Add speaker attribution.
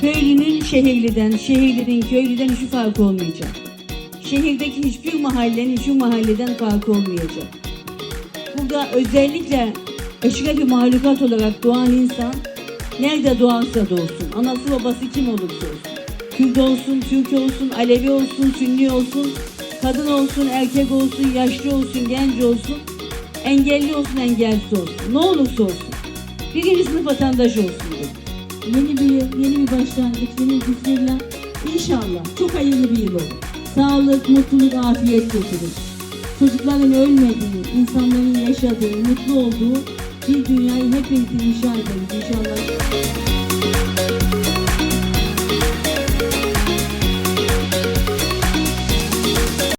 Speaker 1: şehirliden, şehirliden, köylüden hiçbir farkı olmayacak. Şehirdeki hiçbir mahallenin hiçbir mahalleden farkı olmayacak. Burada özellikle eşrefi mahlukat olarak doğan insan nerede doğarsa doğsun, anası babası kim olursa olsun. Kürt olsun, Türk olsun, Alevi olsun, Sünni olsun, kadın olsun, erkek olsun, yaşlı olsun, genç olsun, engelli olsun, engelsiz olsun. Ne olursa olsun. Birinci sınıf vatandaşı olsun.
Speaker 2: Yeni bir yıl, yeni bir başlangıç, yeni bir bismillah. İnşallah çok hayırlı bir yıl olur. Sağlık, mutluluk, afiyet getirir. Çocukların ölmediği, insanların yaşadığı, mutlu olduğu bir dünyayı hep birlikte inşa ederiz inşallah.